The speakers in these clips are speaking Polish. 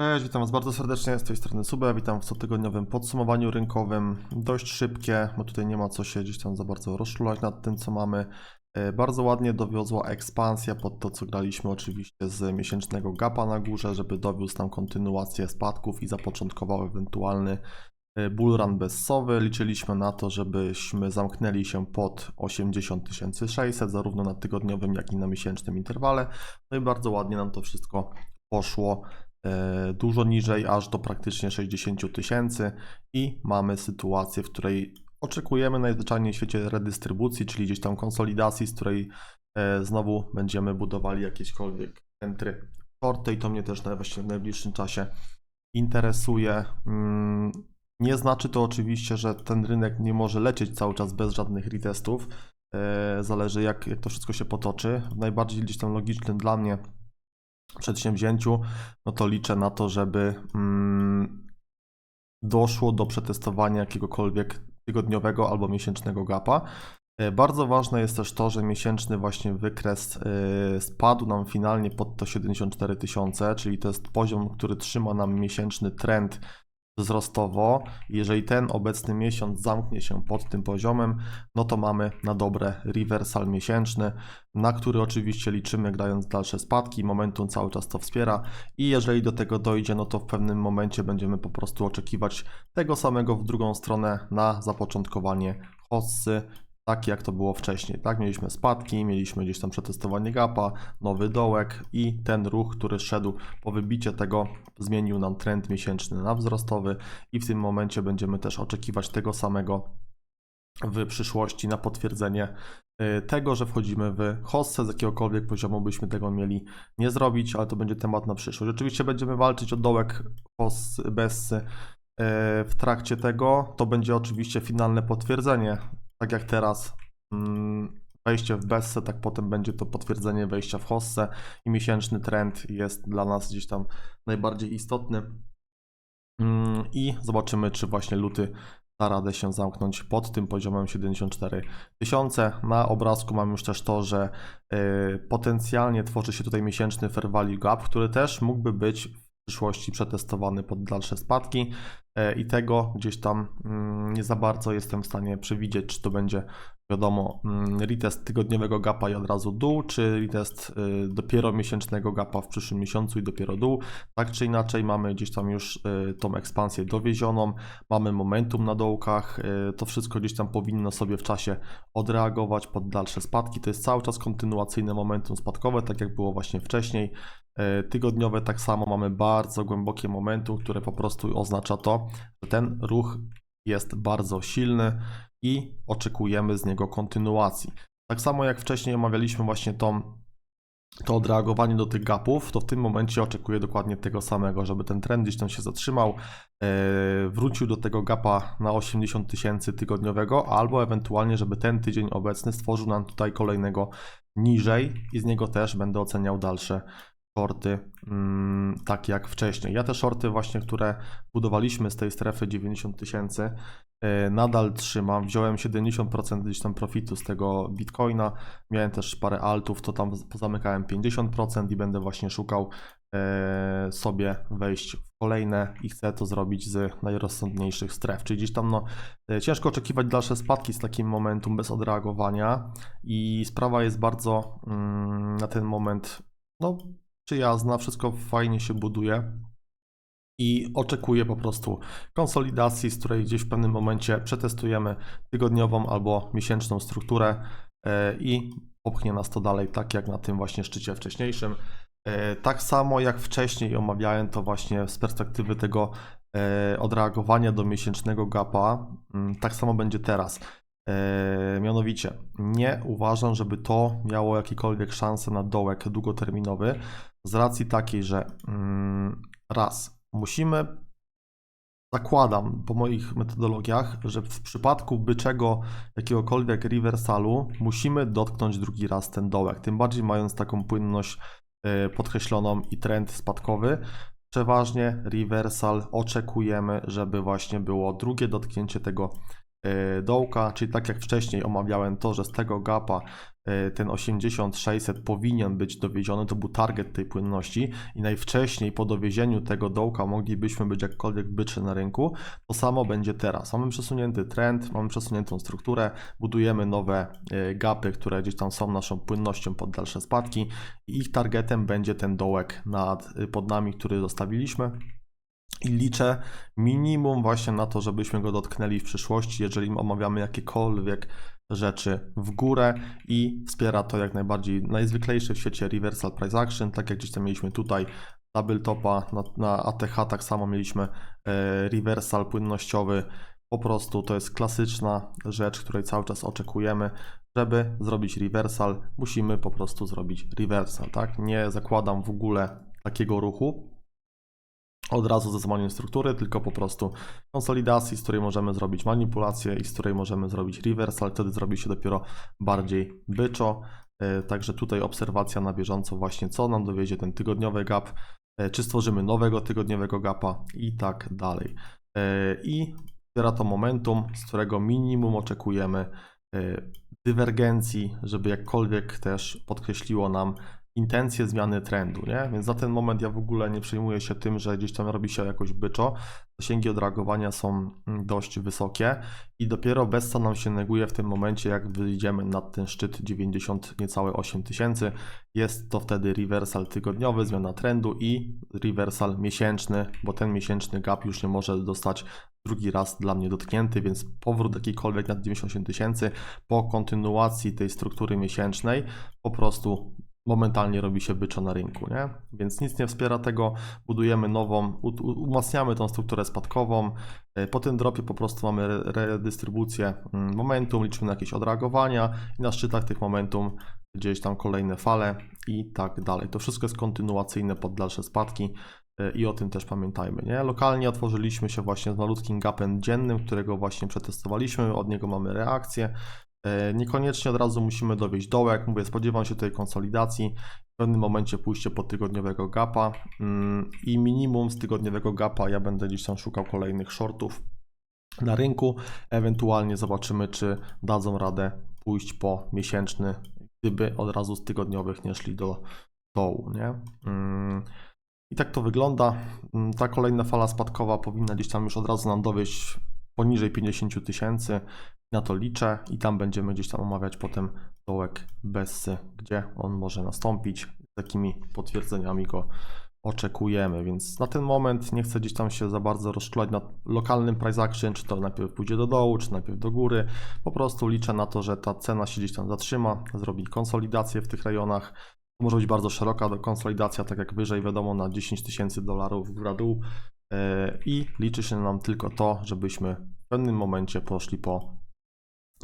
Cześć, witam Was bardzo serdecznie z tej strony Sube. Witam w cotygodniowym podsumowaniu rynkowym. Dość szybkie, bo tutaj nie ma co się gdzieś tam za bardzo rozczulać nad tym, co mamy. E, Bardzo ładnie dowiozła ekspansja pod to, co graliśmy oczywiście z miesięcznego gapa na górze, żeby dowiózł tam kontynuację spadków i zapoczątkował ewentualny e, bullrun bezsowy. Liczyliśmy na to, żebyśmy zamknęli się pod 80 600, zarówno na tygodniowym, jak i na miesięcznym interwale. No i bardzo ładnie nam to wszystko poszło dużo niżej, aż do praktycznie 60 tysięcy i mamy sytuację, w której oczekujemy najzwyczajniej w świecie redystrybucji, czyli gdzieś tam konsolidacji, z której e, znowu będziemy budowali jakiekolwiek entry shorty i to mnie też właśnie w najbliższym czasie interesuje. Mm, Nie znaczy to oczywiście, że ten rynek nie może lecieć cały czas bez żadnych retestów. E, Zależy jak, jak to wszystko się potoczy. Najbardziej gdzieś tam logicznym dla mnie przedsięwzięciu, no to liczę na to, żeby mm, doszło do przetestowania jakiegokolwiek tygodniowego albo miesięcznego gapa. E, Bardzo ważne jest też to, że miesięczny właśnie wykres e, spadł nam finalnie pod to 74 tysiące, czyli to jest poziom, który trzyma nam miesięczny trend wzrostowo. Jeżeli ten obecny miesiąc zamknie się pod tym poziomem, no to mamy na dobre reversal miesięczny, na który oczywiście liczymy grając dalsze spadki. Momentum cały czas to wspiera i jeżeli do tego dojdzie, no to w pewnym momencie będziemy po prostu oczekiwać tego samego w drugą stronę na zapoczątkowanie hossy. Tak jak to było wcześniej, tak? Mieliśmy spadki, mieliśmy gdzieś tam przetestowanie gapa, nowy dołek i ten ruch, który szedł po wybicie tego, zmienił nam trend miesięczny na wzrostowy i w tym momencie będziemy też oczekiwać tego samego w przyszłości na potwierdzenie y, tego, że wchodzimy w hossę z jakiegokolwiek poziomu byśmy tego mieli nie zrobić, ale to będzie temat na przyszłość. Oczywiście będziemy walczyć o dołek hossy, bessy y, w trakcie tego. To będzie oczywiście finalne potwierdzenie, tak jak teraz mm, wejście w bessę, tak potem będzie to potwierdzenie wejścia w hossę i miesięczny trend jest dla nas gdzieś tam najbardziej istotny. Mm, I zobaczymy, czy właśnie luty da radę się zamknąć pod tym poziomem 74 tysiące. Na obrazku mam już też to, że y, potencjalnie tworzy się tutaj miesięczny fair value gap, który też mógłby być przyszłości przetestowany pod dalsze spadki y, i tego gdzieś tam mm, nie za bardzo jestem w stanie przewidzieć, czy to będzie wiadomo mm, retest tygodniowego gapa i od razu dół, czy retest y, dopiero miesięcznego gapa w przyszłym miesiącu i dopiero dół. Tak czy inaczej mamy gdzieś tam już y, tą ekspansję dowiezioną, mamy momentum na dołkach, y, to wszystko gdzieś tam powinno sobie w czasie odreagować pod dalsze spadki. To jest cały czas kontynuacyjne momentum spadkowe, tak jak było właśnie wcześniej. Tygodniowe tak samo mamy bardzo głębokie momentum, które po prostu oznacza to, że ten ruch jest bardzo silny i oczekujemy z niego kontynuacji. Tak samo jak wcześniej omawialiśmy właśnie tą to odreagowanie do tych gapów, to w tym momencie oczekuję dokładnie tego samego, żeby ten trend gdzieś tam się zatrzymał, e, wrócił do tego gapa na 80 tysięcy tygodniowego, albo ewentualnie, żeby ten tydzień obecny stworzył nam tutaj kolejnego niżej i z niego też będę oceniał dalsze shorty, mm, tak jak wcześniej. Ja te shorty właśnie, które budowaliśmy z tej strefy 90 tysięcy, e, nadal trzymam. Wziąłem 70% gdzieś tam profitu z tego bitcoina. Miałem też parę altów, to tam pozamykałem 50% i będę właśnie szukał e, sobie wejść w kolejne i chcę to zrobić z najrozsądniejszych stref. Czyli gdzieś tam no, e, ciężko oczekiwać dalsze spadki z takim momentum bez odreagowania i sprawa jest bardzo mm, na ten moment no, przyjazna, wszystko fajnie się buduje i oczekuję po prostu konsolidacji, z której gdzieś w pewnym momencie przetestujemy tygodniową albo miesięczną strukturę e, i popchnie nas to dalej, tak jak na tym właśnie szczycie wcześniejszym. E, Tak samo jak wcześniej omawiałem to właśnie z perspektywy tego e, odreagowania do miesięcznego gapa, mm, tak samo będzie teraz. Mianowicie, nie uważam, żeby to miało jakiekolwiek szanse na dołek długoterminowy, z racji takiej, że mm, raz, musimy, zakładam po moich metodologiach, że w przypadku byczego jakiegokolwiek rewersalu musimy dotknąć drugi raz ten dołek, tym bardziej mając taką płynność e, podkreśloną i trend spadkowy. Przeważnie reversal oczekujemy, żeby właśnie było drugie dotknięcie tego dołka, czyli tak jak wcześniej omawiałem to, że z tego gapa e, ten 80-600 powinien być dowieziony, to był target tej płynności i najwcześniej po dowiezieniu tego dołka moglibyśmy być jakkolwiek byczy na rynku, to samo będzie teraz. Mamy przesunięty trend, mamy przesuniętą strukturę, budujemy nowe e, gapy, które gdzieś tam są naszą płynnością pod dalsze spadki i ich targetem będzie ten dołek nad, pod nami, który zostawiliśmy. I liczę minimum właśnie na to, żebyśmy go dotknęli w przyszłości, jeżeli omawiamy jakiekolwiek rzeczy w górę i wspiera to jak najbardziej najzwyklejszy w świecie reversal price action, tak jak gdzieś tam mieliśmy tutaj double topa na, na ATH, tak samo mieliśmy e, reversal płynnościowy. Po prostu to jest klasyczna rzecz, której cały czas oczekujemy. Żeby zrobić reversal, musimy po prostu zrobić reversal, tak? Nie zakładam w ogóle takiego ruchu, od razu ze złamaniem struktury, tylko po prostu konsolidacji, z której możemy zrobić manipulację i z której możemy zrobić reversal, wtedy zrobi się dopiero bardziej byczo. E, Także tutaj obserwacja na bieżąco właśnie, co nam dowiezie ten tygodniowy gap, e, czy stworzymy nowego tygodniowego gapa i tak dalej. E, I wspiera to momentum, z którego minimum oczekujemy dywergencji, żeby jakkolwiek też podkreśliło nam intencje zmiany trendu, nie? Więc na ten moment ja w ogóle nie przejmuję się tym, że gdzieś tam robi się jakoś byczo. Zasięgi odreagowania są mm, dość wysokie i dopiero co nam się neguje w tym momencie, jak wyjdziemy nad ten szczyt 90 niecałe 8 tysięcy. Jest to wtedy reversal tygodniowy, zmiana trendu i reversal miesięczny, bo ten miesięczny gap już nie może dostać drugi raz dla mnie dotknięty, więc powrót jakikolwiek nad 98 tysięcy po kontynuacji tej struktury miesięcznej po prostu momentalnie robi się byczo na rynku, nie? Więc nic nie wspiera tego, budujemy nową, umacniamy tą strukturę spadkową, E, po tym dropie po prostu mamy re- redystrybucję mm, momentum, liczymy na jakieś odreagowania i na szczytach tych momentum gdzieś tam kolejne fale i tak dalej. To wszystko jest kontynuacyjne pod dalsze spadki e, i o tym też pamiętajmy, nie? Lokalnie otworzyliśmy się właśnie z malutkim gapem dziennym, którego właśnie przetestowaliśmy, od niego mamy reakcję, Niekoniecznie od razu musimy dowieść dołek. Mówię, spodziewam się tej konsolidacji. W pewnym momencie pójście po tygodniowego gapa mm, i minimum z tygodniowego gapa ja będę gdzieś tam szukał kolejnych shortów na rynku. Ewentualnie zobaczymy, czy dadzą radę pójść po miesięczny, gdyby od razu z tygodniowych nie szli do dołu, nie? Mm, I tak to wygląda. Mm, Ta kolejna fala spadkowa powinna gdzieś tam już od razu nam dowieść poniżej 50 tysięcy. Na to liczę i tam będziemy gdzieś tam omawiać potem dołek Bessy, gdzie on może nastąpić. Z takimi potwierdzeniami go oczekujemy, więc na ten moment nie chcę gdzieś tam się za bardzo rozczulać nad lokalnym price action, czy to najpierw pójdzie do dołu, czy najpierw do góry. Po prostu liczę na to, że ta cena się gdzieś tam zatrzyma, zrobi konsolidację w tych rejonach. Może być bardzo szeroka konsolidacja, tak jak wyżej wiadomo, na 10 tysięcy dolarów w dół. Yy, I liczy się nam tylko to, żebyśmy w pewnym momencie poszli po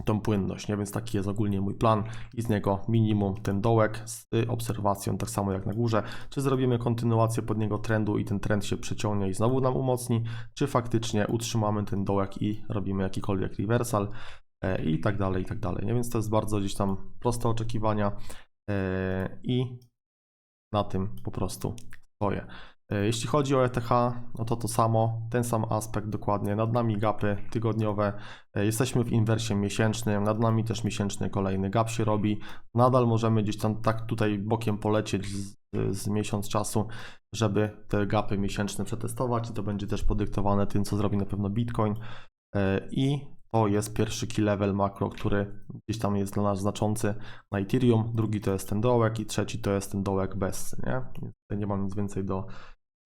tą płynność, nie? Więc taki jest ogólnie mój plan i z niego minimum ten dołek z obserwacją, tak samo jak na górze. Czy zrobimy kontynuację pod niego trendu i ten trend się przeciągnie i znowu nam umocni, czy faktycznie utrzymamy ten dołek i robimy jakikolwiek reversal e, i tak dalej, i tak dalej. Nie? Więc to jest bardzo gdzieś tam proste oczekiwania e, i na tym po prostu stoję. E, Jeśli chodzi o ETH, no to to samo, ten sam aspekt dokładnie. Nad nami gapy tygodniowe, E, jesteśmy w inwersie miesięcznym, nad nami też miesięczny kolejny gap się robi. Nadal możemy gdzieś tam tak tutaj bokiem polecieć z, z miesiąc czasu, żeby te gapy miesięczne przetestować i to będzie też podyktowane tym, co zrobi na pewno Bitcoin. E, I to jest pierwszy key level makro, który gdzieś tam jest dla nas znaczący na Ethereum. Drugi to jest ten dołek i trzeci to jest ten dołek bez, nie? Nie mam nic więcej do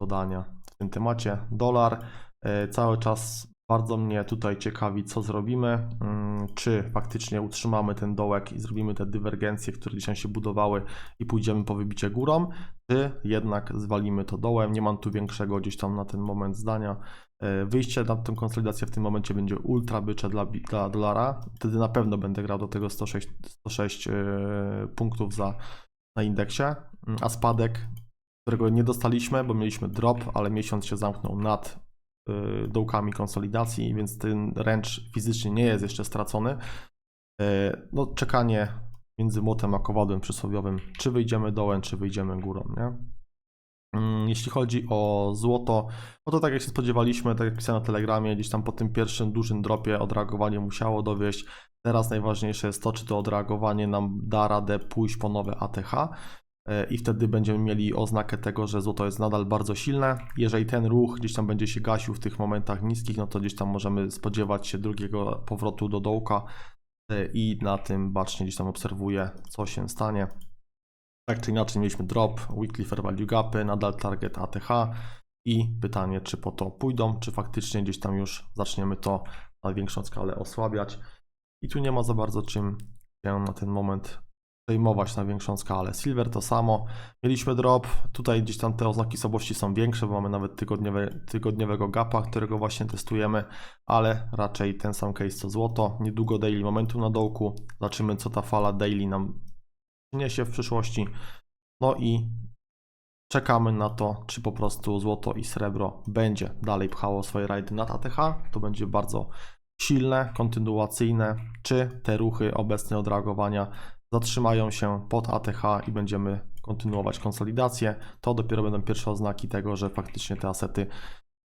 dodania w tym temacie. Dolar e, cały czas bardzo mnie tutaj ciekawi, co zrobimy. Mm, Czy faktycznie utrzymamy ten dołek i zrobimy te dywergencje, które dzisiaj się budowały i pójdziemy po wybicie górą, czy jednak zwalimy to dołem. Nie mam tu większego gdzieś tam na ten moment zdania. E, Wyjście na tę konsolidację w tym momencie będzie ultra bycze dla, dla dolara. Wtedy na pewno będę grał do tego 106, 106 e, punktów za, na indeksie, Mm, a spadek, którego nie dostaliśmy, bo mieliśmy drop, ale miesiąc się zamknął nad y, dołkami konsolidacji, więc ten ręcz fizycznie nie jest jeszcze stracony. Y, No, czekanie między młotem a kowadłem przysłowiowym, czy wyjdziemy dołem, czy wyjdziemy górą, nie? Mm, Jeśli chodzi o złoto, no to tak jak się spodziewaliśmy, tak jak pisałem na Telegramie, gdzieś tam po tym pierwszym dużym dropie odreagowanie musiało dowieść. Teraz najważniejsze jest to, czy to odreagowanie nam da radę pójść po nowe ATH i wtedy będziemy mieli oznakę tego, że złoto jest nadal bardzo silne. Jeżeli ten ruch gdzieś tam będzie się gasił w tych momentach niskich, no to gdzieś tam możemy spodziewać się drugiego powrotu do dołka e, i na tym bacznie gdzieś tam obserwuję, co się stanie. Tak czy inaczej mieliśmy drop, weekly fair value gapy, nadal target ATH i pytanie, czy po to pójdą, czy faktycznie gdzieś tam już zaczniemy to na większą skalę osłabiać. I tu nie ma za bardzo czym się na ten moment przejmować na większą skalę. Silver to samo. Mieliśmy drop, tutaj gdzieś tam te oznaki słabości są większe, bo mamy nawet tygodniowe, tygodniowego gapa, którego właśnie testujemy, ale raczej ten sam case co złoto. Niedługo daily momentum na dołku. Zobaczymy co ta fala daily nam przyniesie w przyszłości. No i czekamy na to, czy po prostu złoto i srebro będzie dalej pchało swoje rajdy nad ATH. To będzie bardzo silne, kontynuacyjne, czy te ruchy obecne odreagowania zatrzymają się pod ATH i będziemy kontynuować konsolidację. To dopiero będą pierwsze oznaki tego, że faktycznie te asety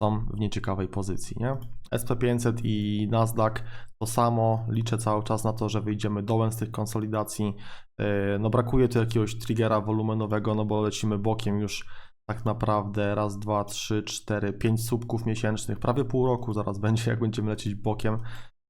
są w nieciekawej pozycji. Nie? SP500 i Nasdaq to samo. Liczę cały czas na to, że wyjdziemy dołem z tych konsolidacji. Yy, No brakuje tu jakiegoś triggera wolumenowego, no bo lecimy bokiem już tak naprawdę raz, dwa, trzy, cztery, pięć słupków miesięcznych, prawie pół roku zaraz będzie, jak będziemy lecieć bokiem,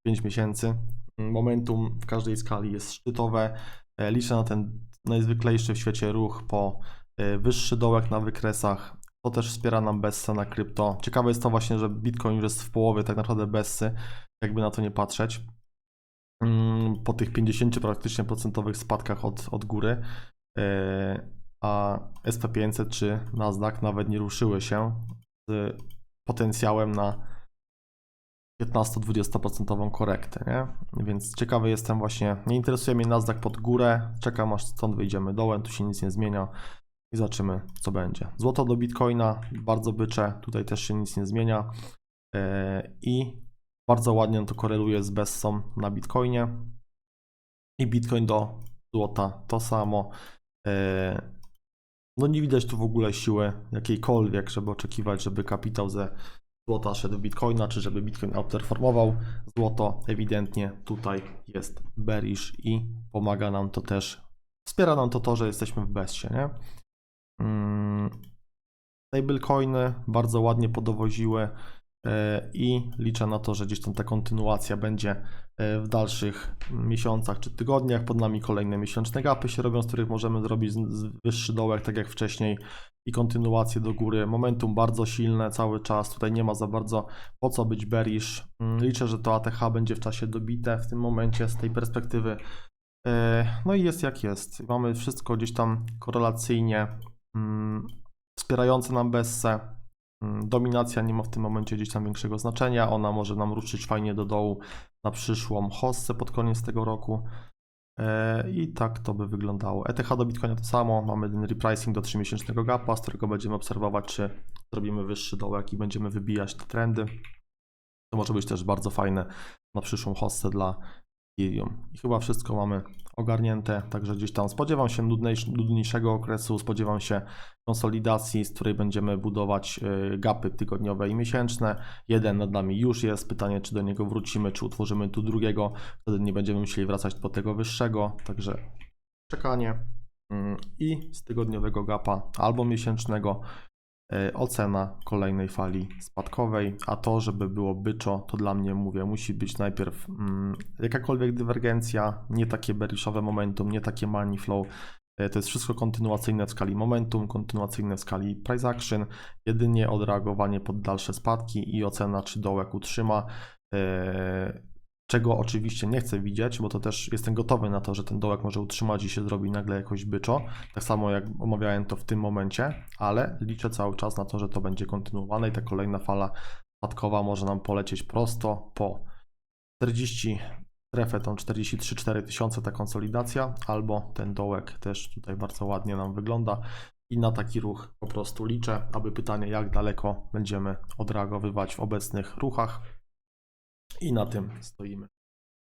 5 miesięcy. Momentum w każdej skali jest szczytowe. E, Liczę na ten najzwyklejszy w świecie ruch po e, wyższy dołek na wykresach. To też wspiera nam Bessa na krypto. Ciekawe jest to właśnie, że Bitcoin już jest w połowie tak naprawdę Bessy, jakby na to nie patrzeć. Mm, Po tych 50 praktycznie procentowych spadkach od, od góry. E, A SP500 czy Nasdaq nawet nie ruszyły się z potencjałem na 15-20% korektę, nie? Więc ciekawy jestem właśnie, nie interesuje mnie Nasdaq pod górę, czekam aż stąd wyjdziemy dołem, tu się nic nie zmienia. I zobaczymy co będzie. Złoto do Bitcoina, bardzo bycze, tutaj też się nic nie zmienia. Yy, i bardzo ładnie to koreluje z Bessą na Bitcoinie. I Bitcoin do złota to samo. Yy, No nie widać tu w ogóle siły jakiejkolwiek, żeby oczekiwać, żeby kapitał ze złota szedł bitcoina, czy żeby bitcoin outperformował złoto. Ewidentnie tutaj jest bearish i pomaga nam to też, wspiera nam to to, że jesteśmy w bezcie, nie? Mm, Stablecoiny bardzo ładnie podowoziły i liczę na to, że gdzieś tam ta kontynuacja będzie e, w dalszych miesiącach czy tygodniach. Pod nami kolejne miesięczne gapy się robią, z których możemy zrobić wyższy dołek, tak jak wcześniej i kontynuację do góry. Momentum bardzo silne cały czas. Tutaj nie ma za bardzo po co być bearish. Mm, Liczę, że to ATH będzie w czasie dobite w tym momencie z tej perspektywy. E, No i jest jak jest. Mamy wszystko gdzieś tam korelacyjnie mm, wspierające nam Bessę. Mm, Dominacja nie ma w tym momencie gdzieś tam większego znaczenia. Ona może nam ruszyć fajnie do dołu na przyszłą hossę pod koniec tego roku. E, I tak to by wyglądało. ETH do Bitcoina to samo. Mamy ten repricing do 3-miesięcznego gapa, z którego będziemy obserwować, czy zrobimy wyższy dołek i będziemy wybijać te trendy. To może być też bardzo fajne na przyszłą hossę dla I chyba wszystko mamy ogarnięte, także gdzieś tam spodziewam się nudniejsz- nudniejszego okresu, spodziewam się konsolidacji, z której będziemy budować y, gapy tygodniowe i miesięczne. Jeden nad nami już jest, pytanie czy do niego wrócimy, czy utworzymy tu drugiego, wtedy nie będziemy musieli wracać po tego wyższego, także czekanie Mm, i z tygodniowego gapa albo miesięcznego ocena kolejnej fali spadkowej, a to, żeby było byczo, to dla mnie, mówię, musi być najpierw mm, jakakolwiek dywergencja, nie takie bearishowe momentum, nie takie money flow, E, to jest wszystko kontynuacyjne w skali momentum, kontynuacyjne w skali price action, jedynie odreagowanie pod dalsze spadki i ocena, czy dołek utrzyma. E, Czego oczywiście nie chcę widzieć, bo to też jestem gotowy na to, że ten dołek może utrzymać i się zrobi nagle jakoś byczo. Tak samo jak omawiałem to w tym momencie, ale liczę cały czas na to, że to będzie kontynuowane i ta kolejna fala spadkowa może nam polecieć prosto po 40 strefę, tą 43-4 tysiące ta konsolidacja, albo ten dołek też tutaj bardzo ładnie nam wygląda. I na taki ruch po prostu liczę, aby pytanie, jak daleko będziemy odreagowywać w obecnych ruchach. I na tym stoimy.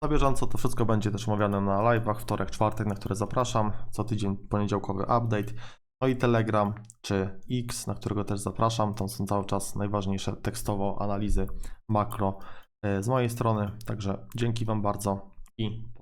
Na bieżąco to wszystko będzie też omawiane na live'ach, wtorek, czwartek, na które zapraszam. Co tydzień poniedziałkowy update. No i Telegram czy X, na którego też zapraszam. Tam są cały czas najważniejsze tekstowo analizy makro e, z mojej strony. Także dzięki Wam bardzo i